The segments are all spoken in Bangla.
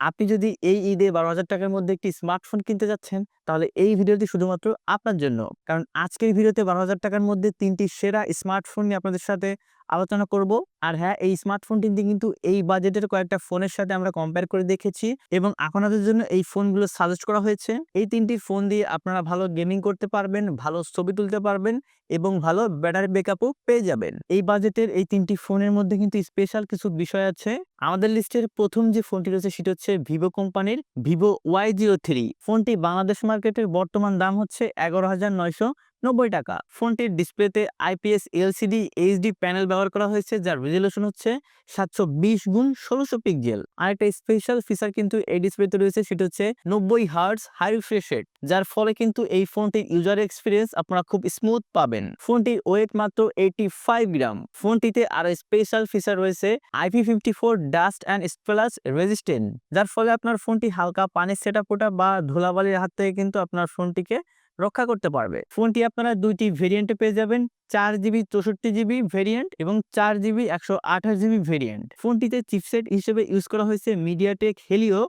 আপনি যদি এই ঈদে বারো হাজার টাকার মধ্যে একটি স্মার্টফোন কিনতে যাচ্ছেন তাহলে এই ভিডিওটি শুধুমাত্র আপনার জন্য। কারণ আজকের ভিডিওতে বারো হাজার টাকার মধ্যে তিনটি সেরা স্মার্টফোন নিয়ে আপনাদের সাথে আলোচনা করব। আর হ্যাঁ এই স্মার্টফোনটি দিয়ে কিন্তু এই বাজেটের কয়েকটা ফোনের সাথে আমরা কম্পেয়ার করে দেখেছি এবং আপনাদের জন্য এই ফোনগুলো সাজেস্ট করা হয়েছে। এই তিনটি ফোন দিয়ে আপনারা ভালো গেমিং করতে পারবেন, ভালো ছবি তুলতে পারবেন এবং ভালো ব্যাটারি ব্যাকআপও পেয়ে যাবেন। এই বাজেটের এই তিনটি ফোনের মধ্যে কিন্তু স্পেশাল কিছু বিষয় আছে। আমাদের লিস্টের প্রথম যে ফোনটি রয়েছে সেটা হচ্ছে ভিভো কোম্পানির ভিভো ওয়াই জিরো থ্রি ফোনটি বাংলাদেশ মার্কেটের বর্তমান দাম হচ্ছে এগারো হাজার নয়শো। নব্বই টাকা। ফোনটির ডিসপ্লেতে আইপিএস এলসিডি এইচডি প্যানেল ব্যবহার করা হয়েছে, যার রেজলিউশন হচ্ছে সাতশো বিশ গুণ ষোলোশো পিকজেল আর একটা স্পেশাল ফিচার কিন্তু এই ডিসপ্লেতে রয়েছে, সেটা হচ্ছে নব্বই হার্টস হাই রিফ্রেশ রেট যার ফলে কিন্তু এই ফোনটির ইউজার এক্সপিরিয়েন্স আপনারা খুব স্মুথ পাবেন। ফোনটির ওয়েট মাত্র এইটি ফাইভ গ্রাম ফোনটিতে আরও স্পেশাল ফিচার রয়েছে IP fifty four dust and splash resistant যার ফলে আপনার ফোনটি হালকা পানির সেটা বা ধুলাবালির হাত থেকে কিন্তু আপনার ফোনটিকে রক্ষা করতে পারবে। ফোনটি আপনারা দুইটি ভেরিয়েন্টে পেয়ে যাবেন। চার জিবি চৌষট্টি জিবি ভেরিয়েন্ট এবং চার জিবি একশো আঠাশ জিবি ভেরিয়েন্ট ফোনটিতে চিপসেট হিসেবে ইউজ করা হয়েছে MediaTek Helio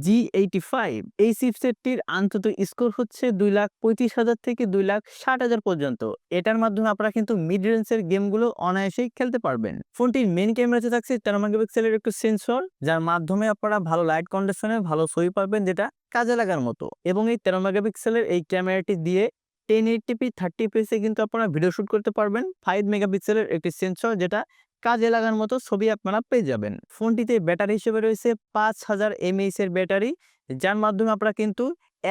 G eighty five এই চিপসেটটির আন্তত স্কোর হচ্ছে দুই লাখ পঁয়ত্রিশ হাজার থেকে দুই লাখ ষাট হাজার পর্যন্ত। এটার মাধ্যমে আপনারা কিন্তু মিড রেঞ্জের গেমগুলো অনায়াসেই খেলতে পারবেন। ফোনটির মেন ক্যামেরাতে থাকছে, তেরো মেগাপিক্সেলের একটু সেন্সর যার মাধ্যমে আপনারা ভালো লাইট কন্ডিশনে ভালো ছবি পাবেন, যেটা কাজে লাগার মতো। এবং এই তেরো মেগাপিক্সেলের এই ক্যামেরাটি দিয়ে টেন এইটটিপি থার্টি পিসে কিন্তু আপনারা ভিডিও শুট করতে পারবেন। ফাইভ মেগাপিক্সেলের একটি সেন্সর যেটা কাজে লাগার মতো ছবি আপনারা পেয়ে যাবেন। ফোনটিতে ব্যাটারি হিসেবে রয়েছে পাঁচ হাজার এমএইচ এর ব্যাটারি, যার মাধ্যমে আপনারা কিন্তু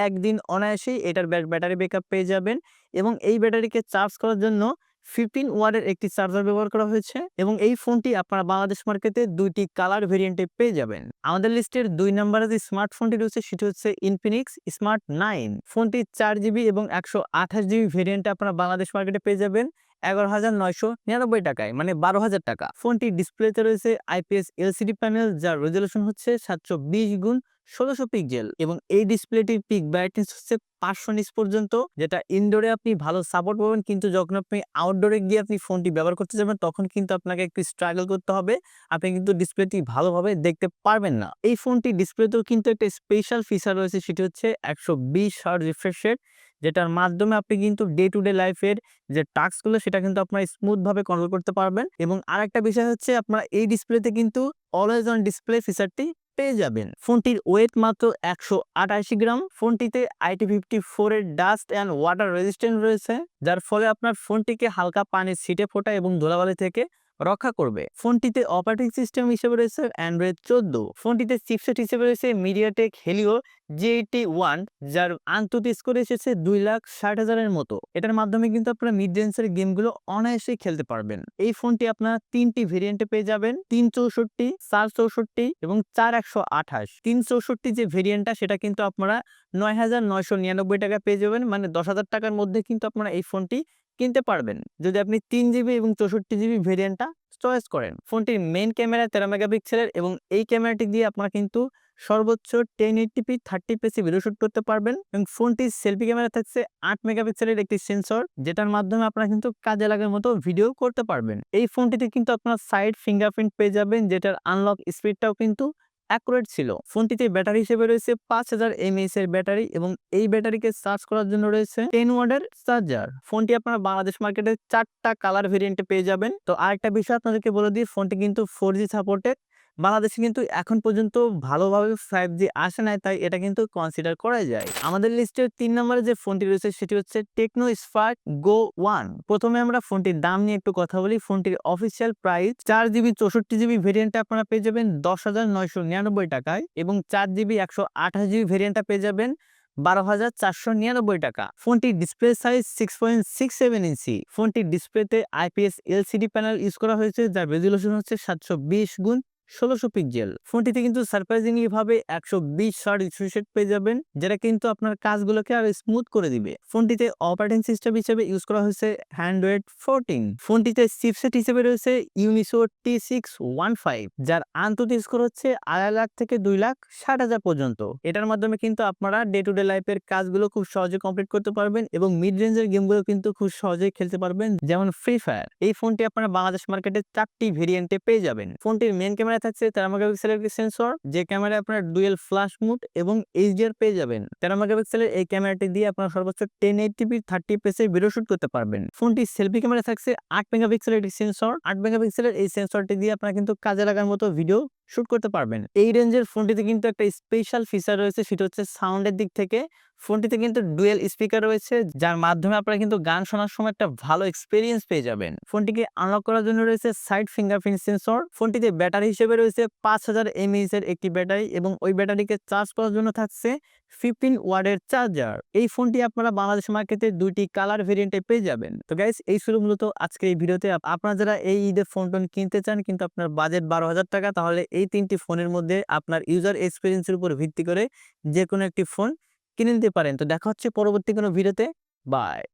একদিন অনায়াসেই এটার ব্যাটারি ব্যাকআপ পেয়ে যাবেন এবং এই ব্যাটারিকে চার্জ করার জন্য ফিফটিন ওয়ার্ডের একটি চার্জার ব্যবহার করা হয়েছে এবং এই ফোনটি আপনারা বাংলাদেশ মার্কেটে দুইটি কালার ভেরিয়েন্টে পেয়ে যাবেন। আমাদের লিস্টের দুই নম্বরে যে স্মার্টফোনটি রয়েছে, সেটি হচ্ছে ইনফিনিক্স স্মার্ট নাইন ফোনটি চার জিবি এবং একশো আঠাশ জিবি ভেরিয়েন্টে আপনারা বাংলাদেশ মার্কেটে পেয়ে যাবেন এগারো হাজার নয়শো নিরানব্বই টাকায় মানে বারো হাজার টাকা। ফোনটির ডিসপ্লেতে রয়েছে আইপিএস এলসিডি প্যানেল যার রেজলিউশন হচ্ছে সাতশো বিশ গুণ ষোলোশো পিকজেল এবং এই ডিসপ্লেটির পিক ব্রাইটনেস হচ্ছে পাঁচশো নিচ পর্যন্ত, যেটা ইনডোরে আপনি ভালো সাপোর্ট পাবেন। কিন্তু যখন আপনি আউটডোরে গিয়ে আপনি ফোনটি ব্যবহার করতে যাবেন, তখন কিন্তু আপনাকে একটু স্ট্রাগল করতে হবে। আপনি কিন্তু ডিসপ্লেটি ভালোভাবে দেখতে পারবেন না। এই ফোনটি ডিসপ্লেতেও কিন্তু একটা স্পেশাল ফিচার রয়েছে, সেটি হচ্ছে একশো বিশ হার্ট রিফ্রেশ রেট যেটার মাধ্যমে আপনি কিন্তু ডে টু ডে লাইফের যে টাস্কগুলো সেটা কিন্তু আপনার স্মুথভাবে কন্ট্রোল করতে পারবেন। এবং আরেকটা বিষয় হচ্ছে, আপনার এই ডিসপ্লেতে কিন্তু অলওয়েজ অন ডিসপ্লে ফিচারটি পেয়ে যাবেন। ফোনটির ওয়েট মাত্র একশো আটাশি গ্রাম। ফোনটিতে আইটি ফিফটি ফোর এর ডাস্ট অ্যান্ড ওয়াটার রেজিস্ট্যান্ট রয়েছে, যার ফলে আপনার ফোনটিকে হালকা পানির ছিটে ফোটা এবং ধুলাবালি থেকে রক্ষা করবে। ফোনটিতে অপারেটিং সিস্টেম হিসেবে রয়েছে অ্যান্ড্রয়েড চোদ্দ। ফোনটিতে চিপসেট হিসেবে রয়েছে MediaTek Helio G eighty one যার আন্তত স্কোর এসেছে দুই লাখ ষাট হাজারের মতো। এটার মাধ্যমে কিন্তু আপনারা মিড রেঞ্জের গেমগুলো অনায়াসেই খেলতে পারবেন। এই ফোনটি আপনারা তিনটি ভেরিয়েন্টে পেয়ে যাবেন। তিন চৌষট্টি, চার চৌষট্টি এবং চার একশো আঠাশ। তিন চৌষট্টি যে ভেরিয়েন্টটা সেটা কিন্তু আপনারা নয় হাজার নয়শো নিরানব্বই টাকা পেয়ে যাবেন। মানে দশ হাজার টাকার মধ্যে কিন্তু আপনারা এই ফোনটি কিনতে পারবেন। যদি আপনি তিন জিবি এবং চৌষট্টি জিবি ভেরিয়েন্টটা চয়েস করেন, ফোনটির মেন ক্যামেরা তেরো মেগাপিক্সেলের এবং এই ক্যামেরাটি দিয়ে আপনারা কিন্তু সর্বোচ্চ টেন এইটটিপি থার্টি পেসি ভিডিও শুট করতে পারবেন এবং ফোনটির সেলফি ক্যামেরা থাকছে আট মেগাপিক্সেলের একটি সেন্সর যেটার মাধ্যমে আপনারা কিন্তু কাজে লাগার মতো ভিডিও করতে পারবেন। এই ফোনটিতে কিন্তু আপনার সাইড ফিঙ্গারপ্রিন্ট পেয়ে যাবেন, যেটার আনলক স্পিডটাও কিন্তু অ্যাকুরেট ছিল। ফোনটিতে ব্যাটারি হিসেবে রয়েছে পাঁচ হাজার এমএস এর ব্যাটারি এবং এই ব্যাটারিকে চার্জ করার জন্য রয়েছে টেন ওয়ার্ডের চার্জার ফোনটি আপনারা বাংলাদেশ মার্কেটে চারটা কালার ভেরিয়েন্টে পেয়ে যাবেন। তো আরেকটা বিষয় আপনাদেরকে বলে দিই, ফোনটি কিন্তু ফোর জি সাপোর্টেড বাংলাদেশে কিন্তু এখন পর্যন্ত ভালোভাবে ফাইভ জি আসে নাই, তাই এটা কিন্তু কনসিডার করা যায়। আমাদের লিস্টের তিন নম্বরে যে ফোনটি রয়েছে, সেটি হচ্ছে টেকনো স্পার্ক গো ওয়ান প্রথমে আমরা ফোনটির দাম নিয়ে একটু কথা বলি। ফোনটির অফিসিয়াল প্রাইস চার জিবি চৌষট্টি জিবি ভেরিয়েন্টটা আপনারা পেয়ে যাবেন দশ হাজার নয়শো নিরানব্বই টাকায় এবং চার জিবি একশো আঠাশ জিবি ভেরিয়েন্টটা পেয়ে যাবেন বারো হাজার চারশো নিরানব্বই টাকা। ফোনটির display size six point six seven inch. ফোনটির ডিসপ্লেতে আইপিএস এলসিডি প্যানেল ইউজ করা হয়েছে, যার রেজুলেশন হচ্ছে সাতশো বিশ গুণ। ষোলোশো পিক্সেল। ফোনটিতে কিন্তু সারপ্রাইজিংলি ভাবে একশো বিশ শার্ট রিফ্রেশ পেয়ে যাবেন, যেটা কিন্তু আপনার কাজগুলোকে আরও স্মুথ করে দিবে। ফোনটিতে অপারেটিং সিস্টেম হিসেবে ইউজ করা হয়েছে হ্যান্ড্রয়েড ফোরটিন ফোনটিতে চিপসেট হিসেবে রয়েছে Unisoc T six one five যার আন্তর্জাতিক স্কোর হচ্ছে আড়াই লাখ থেকে দুই লাখ ষাট হাজার পর্যন্ত। এটার মাধ্যমে কিন্তু আপনারা ডে টু ডে লাইফের কাজগুলো খুব সহজে কমপ্লিট করতে পারবেন এবং মিড রেঞ্জের গেমগুলো কিন্তু খুব সহজেই খেলতে পারবেন, যেমন ফ্রি ফায়ার এই ফোনটি আপনারা বাংলাদেশ মার্কেটে চারটি ভেরিয়েন্টে পেয়ে যাবেন। ফোনটির মেন ক্যামেরা থাকছে তেরো মেগাপিক্সেলের একটি সেন্সর যে ক্যামেরায় আপনার ডুয়েল ফ্ল্যাশ মুড এবং এইচডিআর পেয়ে যাবেন। তেরো মেগাপিক্সেলের এই ক্যামেরাটি দিয়ে আপনার সর্বোচ্চ টেন এইটিপি থার্টি পেসের ভিডিও শুট করতে পারবেন। ফোনটি সেলফি ক্যামেরা থাকছে, আট মেগাপিক্সেলের একটি সেন্সর আট মেগাপিক্সেলের এই সেন্সরটি দিয়ে আপনারা কিন্তু কাজে লাগার মতো ভিডিও শুট করতে পারবেন। এই রেঞ্জের ফোনটিতে কিন্তু একটা স্পেশাল ফিচার রয়েছে, সেটা হচ্ছে সাউন্ডের দিক থেকে। ফোনটিতে কিন্তু ডুয়েল স্পিকার রয়েছে, যার মাধ্যমে আপনারা কিন্তু গান শোনার সময় একটা ভালো এক্সপিরিয়েন্স পেয়ে যাবেন। ফোনটিকে আনলক করার জন্য রয়েছে সাইড ফিঙ্গারপ্রিন্ট সেন্সর ফোনটিতে ব্যাটারি হিসেবে রয়েছে পাঁচ হাজার এমএইচ এর একটি ব্যাটারি এবং ওই ব্যাটারিকে চার্জ করার জন্য থাকছে ফিফটিন ওয়ার্ডের চার্জার এই ফোনটি আপনারা বাংলাদেশ মার্কেটে দুইটি কালার ভেরিয়েন্টে পেয়ে যাবেন। তো গাইস এই ছিল মূলত আজকের এই ভিডিওতে। আপনারা যারা এই ঈদে ফোন টোন কিনতে চান কিন্তু আপনার বাজেট বারো হাজার টাকা, তাহলে এই তিনটি ফোনের মধ্যে আপনার ইউজার এক্সপিরিয়েন্সের উপর ভিত্তি করে যে কোনো একটি ফোন কিনে নিতে পারেন। তো দেখা হচ্ছে পরবর্তী কোনো ভিডিওতে বাই